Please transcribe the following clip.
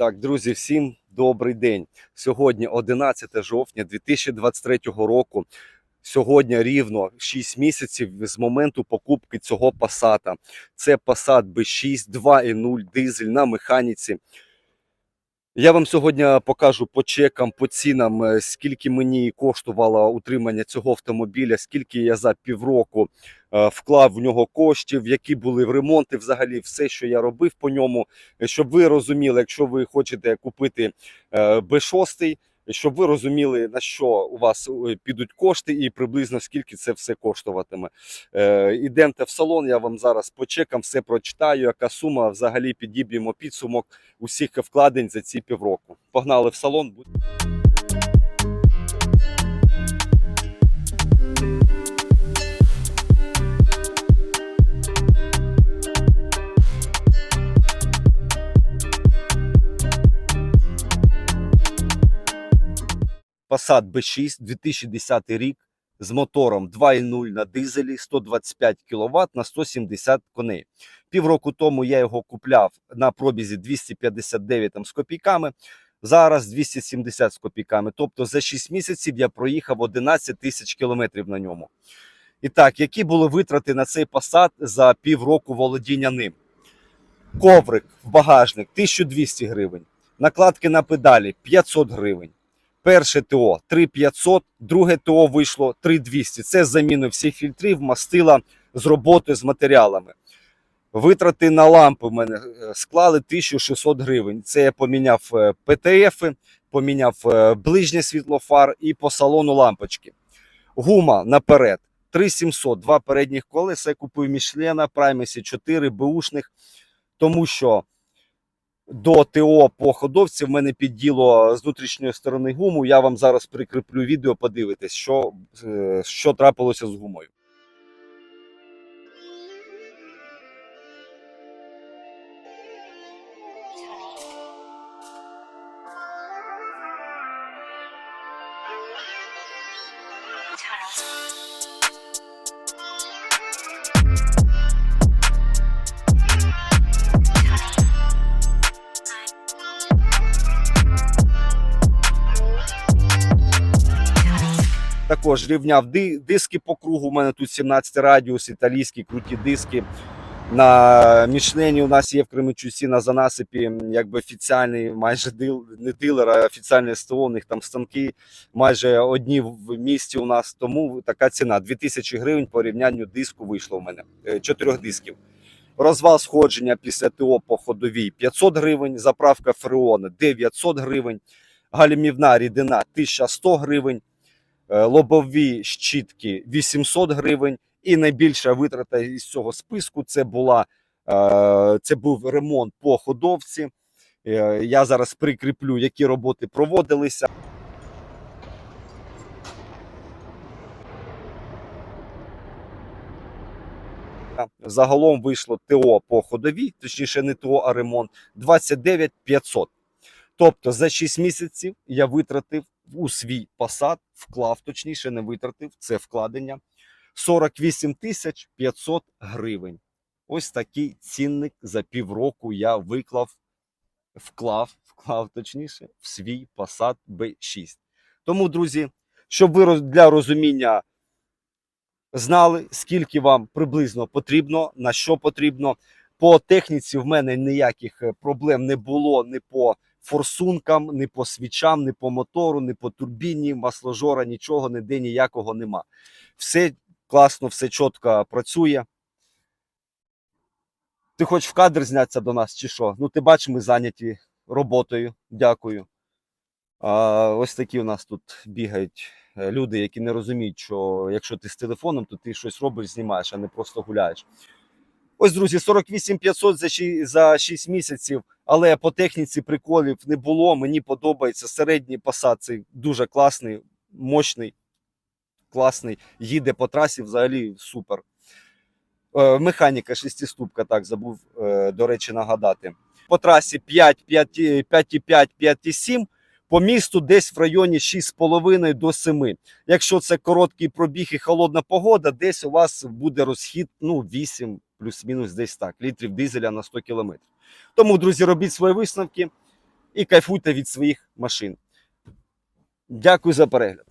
Так, друзі, всім добрий день. Сьогодні 11 жовтня 2023 року. Сьогодні рівно 6 місяців з моменту покупки цього пасата. Це Passat B6 2.0 дизель на механіці. Я вам сьогодні покажу по чекам, по цінам, е, скільки мені коштувало утримання цього автомобіля, скільки я за півроку е, вклав в нього коштів, які були в ремонти, взагалі все, що я робив по ньому, Е, щоб ви розуміли, якщо ви хочете купити е, B6, щоб ви розуміли, на що у вас е, підуть кошти і приблизно скільки це все коштуватиме. Е, Ідемте в салон, я вам зараз почекам, все прочитаю, яка сума взагалі підіб'ємо підсумок усіх вкладень за ці півроку. Погнали в салон. Passat B6 2010 рік з мотором 2.0 на дизелі 125 кВт на 170 коней. Півроку тому я його купляв на пробізі 259 там, з копійками. Зараз 270 з копійками. Тобто за 6 місяців я проїхав 11 тисяч кілометрів на ньому. І так, які були витрати на цей Passat за півроку володіння ним? Коврик в багажник 1200 гривень. Накладки на педалі 500 гривень. Перше ТО 3500, друге ТО вийшло 3200. Це з заміни всіх фільтрів, мастила з роботи з матеріалами. Витрати на лампи в мене е, склали 1600 гривень. Це я поміняв е, ПТФ, поміняв е, ближнє світло фар і по салону лампочки. Гума наперед 3700, два передніх колеса. Я купив Мішлена, Праймесі 4 бушних, тому що до ТО по ходовці в мене підділо з внутрішньої сторони гуму. Я вам зараз прикріплю відео, подивитесь, що, е, що трапилося з гумою. Також рівняв диски по кругу. У мене тут 17 радіус, італійські круті диски. На Мішлені у нас є в Кременчуці на занасипі, якби офіціальний, майже дил, не дилер, а офіціальне СТО. У них там станки майже одні в місті у нас. Тому така ціна 2000 гривень по рівнянню диску вийшло у мене е, чотирьох дисків. Розвал сходження після ТО по ходовій 500 гривень, заправка фреона 900 гривень, галімівна рідина 1100 гривень лобові щітки 800 гривень. І найбільша витрата із цього списку це була е, це був ремонт по ходовці. Е, Я зараз прикріплю, які роботи проводилися. Загалом вийшло ТО по ходовій, точніше не ТО, а ремонт 29 500. Тобто за 6 місяців я витратив у свій посад, вклав, точніше, не витратив це вкладення 48 тисяч 500 гривень. Ось такий цінник за півроку я виклав, вклав, вклав точніше, в свій Passat B6. Тому, друзі, щоб ви для розуміння знали, скільки вам приблизно потрібно, на що потрібно. По техніці в мене ніяких е, проблем не було ні по форсункам, ні по свічам, ні по мотору, ні по турбіні, масложора, нічого, ніде ніякого нема. Все класно, все чітко працює. Ти хочеш в кадр знятися до нас чи що? Ну, ти бачиш, ми зайняті роботою. Дякую. А, ось такі у нас тут бігають е, люди, які не розуміють, що якщо ти з телефоном, то ти щось робиш, знімаєш, а не просто гуляєш. Ось, друзі, 48 500 за, ші- за 6 місяців, але по техніці приколів не було. Мені подобається середній посад, це дуже класний, мощний, класний. Їде по трасі взагалі супер. Е, механіка шестиступка, так забув, е, до речі, нагадати. По трасі 5, 5, 5,5, 5,7. По місту десь в районі 6,5 до 7. Якщо це короткий пробіг і холодна погода, десь у вас буде розхід ну, 8 плюс-мінус десь так, літрів дизеля на 100 кілометрів. Тому, друзі, робіть свої висновки. і кайфуйте від своїх машин. Дякую за перегляд.